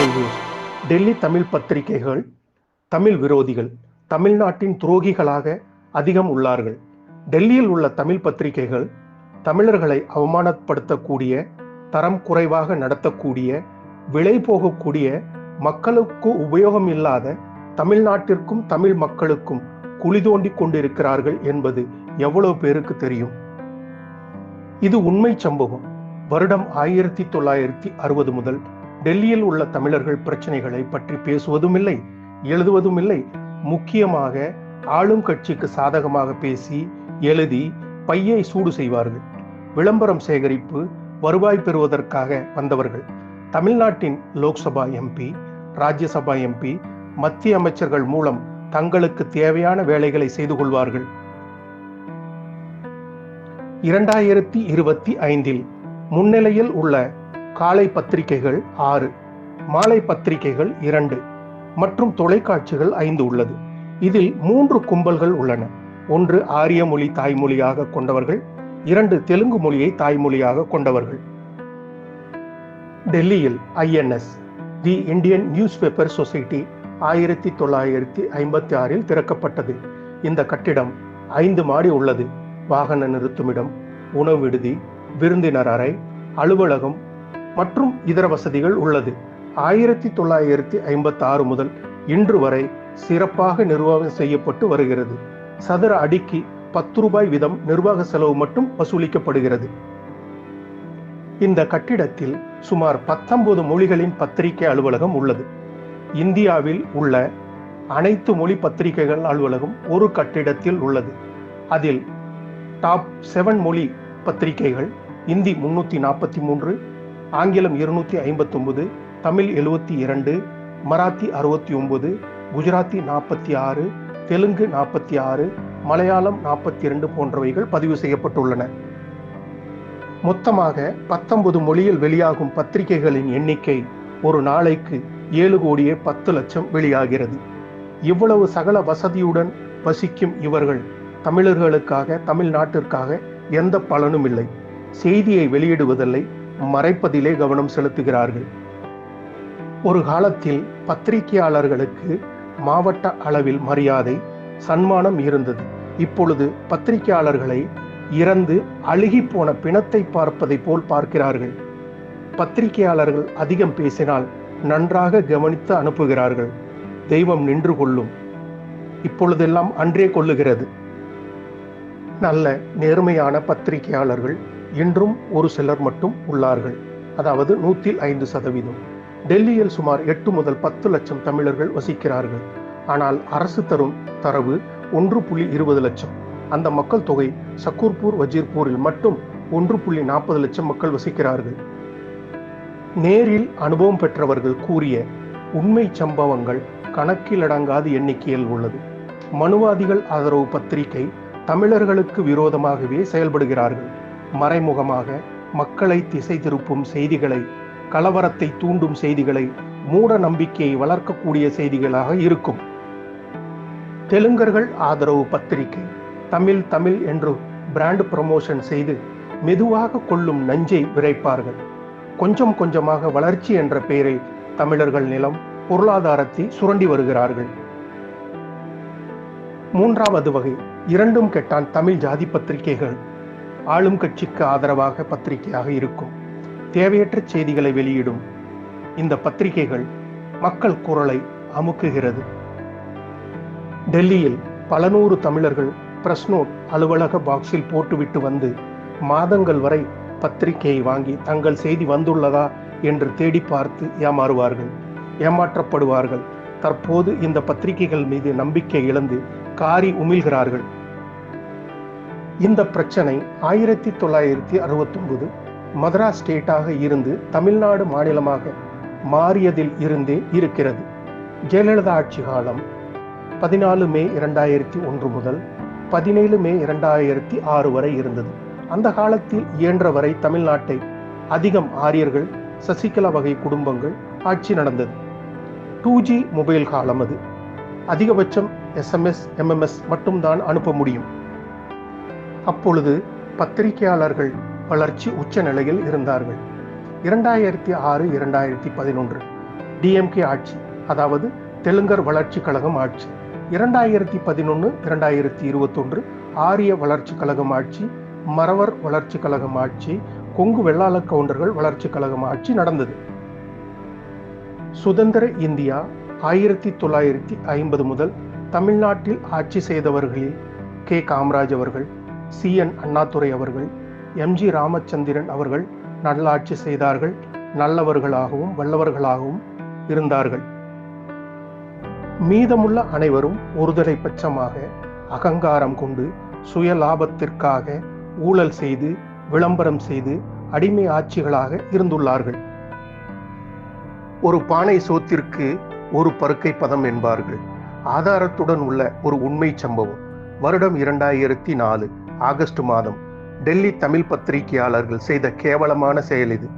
Morning Delhi Tamil பத்திரிகைகள் தமிழ் விரோதிகள் தமிழ்நாட்டின் துரோகிகளாக அதிகம் உள்ளார்கள். டெல்லியில் உள்ள தமிழ் பத்திரிகைகள் தமிழர்களை அவமானப்படுத்தக்கூடிய தரம் குறைவாக நடத்தக்கூடிய விலை போகக்கூடிய மக்களுக்கு உபயோகம் இல்லாத தமிழ்நாட்டிற்கும் தமிழ் மக்களுக்கும் குழி தோண்டி கொண்டிருக்கிறார்கள் என்பது எவ்வளவு பேருக்கு தெரியும்? இது உண்மை சம்பவம். வருடம் ஆயிரத்தி தொள்ளாயிரத்தி அறுபது முதல் டெல்லியில் உள்ள தமிழர்கள் பிரச்சனைகளை பற்றி பேசுவதும் இல்லை எழுதுவதும் இல்லை முக்கியமாக ஆளும் கட்சிக்கு சாதகமாக பேசி எழுதி பையை சூடு செய்வார்கள். விளம்பரம் சேகரிப்பு வருவாய் பெறுவதற்காக வந்தவர்கள். தமிழ்நாட்டின் லோக்சபா எம்பி ராஜ்யசபா எம்பி மத்திய அமைச்சர்கள் மூலம் தங்களுக்கு தேவையான வேலைகளை செய்து கொள்வார்கள். இரண்டாயிரத்தி இருபத்தி ஐந்தில் முன்னிலையில் உள்ள காலை பத்திரிகைகள் ஆறு மாலை பத்திரிகைகள் இரண்டு மற்றும் தொலைக்காட்சிகள் ஐந்து உள்ளது. இதில் மூன்று கும்பல்கள் உள்ளன. ஒன்று ஆரிய மொழி தாய்மொழியாக கொண்டவர்கள் இரண்டு தெலுங்கு மொழியை தாய்மொழியாக கொண்டவர்கள். டெல்லியில் INS the Indian news paper society ஆயிரத்தி தொள்ளாயிரத்தி ஐம்பத்தி ஆறில் திறக்கப்பட்டது. இந்த கட்டிடம் ஐந்து மாடி உள்ளது. வாகன நிறுத்துமிடம் உணவு விடுதி விருந்தினர் அறை அலுவலகம் மற்றும் இதர வசதிகள் உள்ளது. ஆயிரத்தி தொள்ளாயிரத்தி ஐம்பத்தி ஆறு முதல் இன்று வரை சிறப்பாக நிர்வாகம் செய்யப்பட்டு வருகிறது. சதுர அடிக்கு பத்து ரூபாய் வீதம் நிர்வாக செலவு மட்டும் வசூலிக்கப்படுகிறது. இந்த கட்டிடத்தில் சுமார் பத்தொன்பது மொழிகளின் பத்திரிகை அலுவலகம் உள்ளது. இந்தியாவில் உள்ள அனைத்து மொழி பத்திரிகைகள் அலுவலகம் ஒரு கட்டிடத்தில் உள்ளது. அதில் டாப் செவன் மொழி பத்திரிகைகள் இந்தி முன்னூத்தி நாற்பத்தி மூன்று ஆங்கிலம் இருநூத்தி ஐம்பத்தி ஒன்பது தமிழ் எழுவத்தி இரண்டு மராத்தி அறுபத்தி ஒன்பது குஜராத்தி நாற்பத்தி ஆறு தெலுங்கு நாற்பத்தி ஆறு மலையாளம் நாற்பத்தி இரண்டு போன்றவைகள் பதிவு செய்யப்பட்டுள்ளன. மொத்தமாக பத்தொன்பது மொழியில் வெளியாகும் பத்திரிகைகளின் எண்ணிக்கை ஒரு நாளைக்கு ஏழு கோடியே பத்து லட்சம் வெளியாகிறது. இவ்வளவு சகல வசதியுடன் வசிக்கும் இவர்கள் தமிழர்களுக்காக தமிழ்நாட்டிற்காக எந்த பலனும் இல்லை செய்தியை வெளியிடுவதில்லை மறைப்பதிலே கவனம் செலுத்துகிறார்கள். ஒரு காலத்தில் பத்திரிகையாளர்களுக்கு மாவட்ட அளவில் மரியாதை சன்மானம் இருந்தது. இப்பொழுது பத்திரிகையாளர்களை இறந்து அழுகி போன பிணத்தை பார்ப்பதை போல் பார்க்கிறார்கள். பத்திரிகையாளர்கள் அதிகம் பேசினால் நன்றாக கவனித்து அனுப்புகிறார்கள். தெய்வம் நின்று கொள்ளும். இப்பொழுதெல்லாம் அன்றே கொள்ளுகிறது நல்ல நேர்மையான பத்திரிகையாளர்கள் இன்றும் ஒரு சிலர் மட்டும் உள்ளார்கள். அதாவது நூற்றில் ஐந்து சதவீதம். டெல்லியில் சுமார் எட்டு முதல் பத்து லட்சம் தமிழர்கள் வசிக்கிறார்கள். ஆனால் அரசு தரும் தரவு ஒன்று புள்ளி இருபது லட்சம். அந்த மக்கள் தொகை சக்கூர்பூர் வஜீர்பூரில் மட்டும் ஒன்று புள்ளி நாற்பது லட்சம் மக்கள் வசிக்கிறார்கள். நேரில் அனுபவம் பெற்றவர்கள் கூறிய உண்மை சம்பவங்கள் கணக்கிலடங்காத எண்ணிக்கையில் உள்ளது. மனுவாதிகள் ஆதரவு பத்திரிகை தமிழர்களுக்கு விரோதமாகவே செயல்படுகிறார்கள். மறைமுகமாக மக்களை திசை திருப்பும் செய்திகளை கலவரத்தை தூண்டும் செய்திகளை மூட நம்பிக்கையை வளர்க்கக்கூடிய செய்திகளாக இருக்கும். தெலுங்கர்கள் ஆதரவு பத்திரிகை தமிழ் தமிழ் என்று பிராண்ட் ப்ரமோஷன் செய்து மெதுவாக கொள்ளும் நஞ்சை விரைப்பார்கள். கொஞ்சம் கொஞ்சமாக வளர்ச்சி என்ற பெயரில் தமிழர்கள் நிலம் பொருளாதாரத்தை சுரண்டி வருகிறார்கள். மூன்றாவது வகை இரண்டும் கெட்டான் தமிழ் ஜாதி பத்திரிகைகள். ஆளும் கட்சிக்கு ஆதரவாக பத்திரிகையாக இருக்கும். தேவையற்ற செய்திகளை வெளியிடும் இந்த பத்திரிகைகள் மக்கள் குரலை அமுக்குகிறது. டெல்லியில் பல நூறு தமிழர்கள் பிரஸ் நோட் அலுவலக பாக்ஸில் போட்டுவிட்டு வந்து மாதங்கள் வரை பத்திரிகையை வாங்கி தங்கள் செய்தி வந்துள்ளதா என்று தேடி பார்த்து ஏமாறுவார்கள் ஏமாற்றப்படுவார்கள். தற்போது இந்த பத்திரிகைகள் மீது நம்பிக்கை இழந்து காரி உமிழ்கிறார்கள். இந்த பிரச்சனை ஆயிரத்தி தொள்ளாயிரத்தி அறுபத்தொன்பது மதராஸ் ஸ்டேட்டாக இருந்து தமிழ்நாடு மாநிலமாக மாறியதில் இருந்தே இருக்கிறது. ஜெயலலிதா ஆட்சி காலம் பதினாலு மே இரண்டாயிரத்தி ஒன்று முதல் பதினேழு மே இரண்டாயிரத்தி ஆறு வரை இருந்தது. அந்த காலத்தில் இயன்ற வரை தமிழ்நாட்டை அதிகம் ஆரியர்கள் சசிகலா வகை குடும்பங்கள் ஆட்சி நடந்தது. டூ ஜி மொபைல் காலம் அது. அதிகபட்சம் எஸ்எம்எஸ் எம்எம்எஸ் மட்டும்தான் அனுப்ப முடியும். அப்பொழுது பத்திரிகையாளர்கள் வளர்ச்சி உச்ச நிலையில் இருந்தார்கள். இரண்டாயிரத்தி ஆறு இரண்டாயிரத்தி பதினொன்று டிஎம்கே ஆட்சி அதாவது தெலுங்கர் வளர்ச்சி கழகம் ஆட்சி. இரண்டாயிரத்தி பதினொன்று இரண்டாயிரத்தி இருபத்தொன்று ஆரிய வளர்ச்சி கழகம் ஆட்சி மறவர் வளர்ச்சி கழகம் ஆட்சி கொங்கு வெள்ளாள கவுண்டர்கள் வளர்ச்சி கழகம் ஆட்சி நடந்தது. சுதந்திர இந்தியா ஆயிரத்தி தொள்ளாயிரத்தி ஐம்பது முதல் தமிழ்நாட்டில் ஆட்சி செய்தவர்களில் கே. காமராஜ் அவர்கள் சி. என். அண்ணாதுரை அவர்கள் எம். ஜி. ராமச்சந்திரன் அவர்கள் நல்லாட்சி செய்தார்கள் நல்லவர்களாகவும் வல்லவர்களாகவும் இருந்தார்கள். மீதமுள்ள அனைவரும் ஒருதலை பட்சமாக அகங்காரம் கொண்டு சுய லாபத்திற்காக ஊழல் செய்து விளம்பரம் செய்து அடிமை ஆட்சிகளாக இருந்துள்ளார்கள். ஒரு பானை சோத்திற்கு ஒரு பருக்கை பதம் என்பார்கள். ஆதாரத்துடன் உள்ள ஒரு உண்மை சம்பவம். வருடம் இரண்டாயிரத்தி நாலு. ஆகஸ்ட் மாதம் டெல்லி தமிழ் பத்திரிகையாளர்கள் செய்த கேவலமான செயல் இது.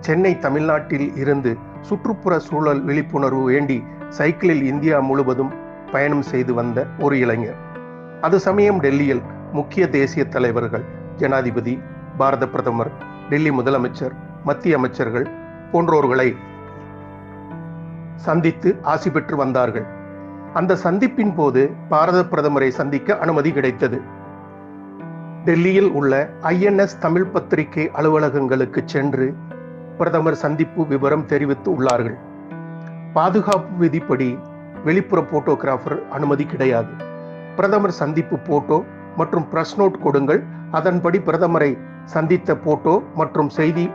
சென்னை தமிழ்நாட்டில் இருந்து சுற்றுப்புற சூழல் விழிப்புணர்வு வேண்டி சைக்கிளில் இந்தியா முழுவதும் பயணம் செய்து வந்த ஒரு இளைஞர். அது சமயம் டெல்லியில் முக்கிய தேசிய தலைவர்கள் ஜனாதிபதி பாரத பிரதமர் டெல்லி முதலமைச்சர் மத்திய அமைச்சர்கள் போன்றோர்களை சந்தித்து ஆசி பெற்று வந்தார்கள். அந்த சந்திப்பின் போது பாரத பிரதமரை சந்திக்க அனுமதி கிடைத்தது. டெல்லியில் உள்ள ஐஎன்எஸ் தமிழ் பத்திரிகை அலுவலகங்களுக்கு சென்று பிரதமர் சந்திப்பு விவரம் தெரிவித்து உள்ளார்கள். பாதுகாப்பு விதிப்படி வெளிப்புற போட்டோகிராஃபர் அனுமதி கிடையாது. பிரதமர் சந்திப்பு போட்டோ மற்றும் பிரஸ் நோட் கொடுங்கள். அதன்படி பிரதமரை சந்தித்த போட்டோ மற்றும் செய்தி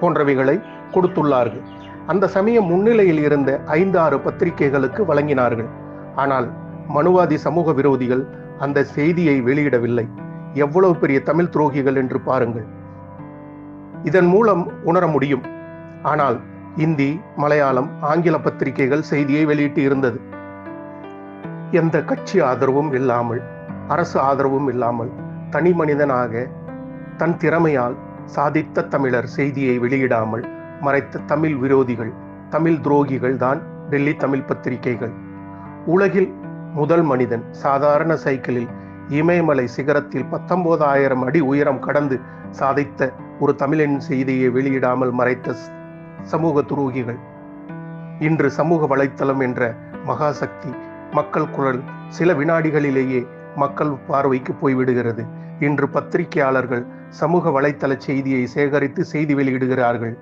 போன்றவைகளை கொடுத்துள்ளார்கள். அந்த சமயம் முன்னிலையில் இருந்த ஐந்து ஆறு பத்திரிகைகளுக்கு வழங்கினார்கள். ஆனால் மனுவாதி சமூக விரோதிகள் அந்த செய்தியை வெளியிடவில்லை. எவ்வளவு பெரிய தமிழ் துரோகிகள் என்று பாருங்கள். இதன் மூலம் உணர முடியும். ஆனால் இந்தி மலையாளம் ஆங்கில பத்திரிகைகள் செய்தியை வெளியிட்டு இருந்தது. எந்த கட்சி ஆதரவும் இல்லாமல் அரசு ஆதரவும் இல்லாமல் தனி மனிதனாக தன் திறமையால் சாதித்த தமிழர் செய்தியை வெளியிடாமல் மறைத்த தமிழ் விரோதிகள் தமிழ் துரோகிகள் தான் டெல்லி தமிழ் பத்திரிகைகள். உலகில் முதல் மனிதன் சாதாரண சைக்கிளில் இமயமலை சிகரத்தில் பத்தொன்பதாயிரம் அடி உயரம் கடந்து சாதித்த ஒரு தமிழின் செய்தியை வெளியிடாமல் மறைத்த சமூக துரோகிகள். இன்று சமூக வலைத்தளம் என்ற மகாசக்தி மக்கள் குரல் சில வினாடிகளிலேயே மக்கள் பார்வைக்கு போய்விடுகிறது. இன்று பத்திரிகையாளர்கள் சமூக வலைத்தள செய்தியை சேகரித்து செய்தி வெளியிடுகிறார்கள்.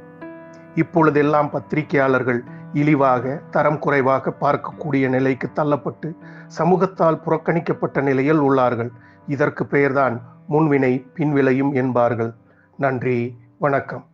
இப்பொழுதெல்லாம் பத்திரிகையாளர்கள் இழிவாக தரம் குறைவாக பார்க்கக்கூடிய நிலைக்கு தள்ளப்பட்டு சமூகத்தால் புறக்கணிக்கப்பட்ட நிலையில் உள்ளார்கள். இதற்கு பெயர்தான் முன்வினை பின்விளையும் என்பார்கள். நன்றி வணக்கம்.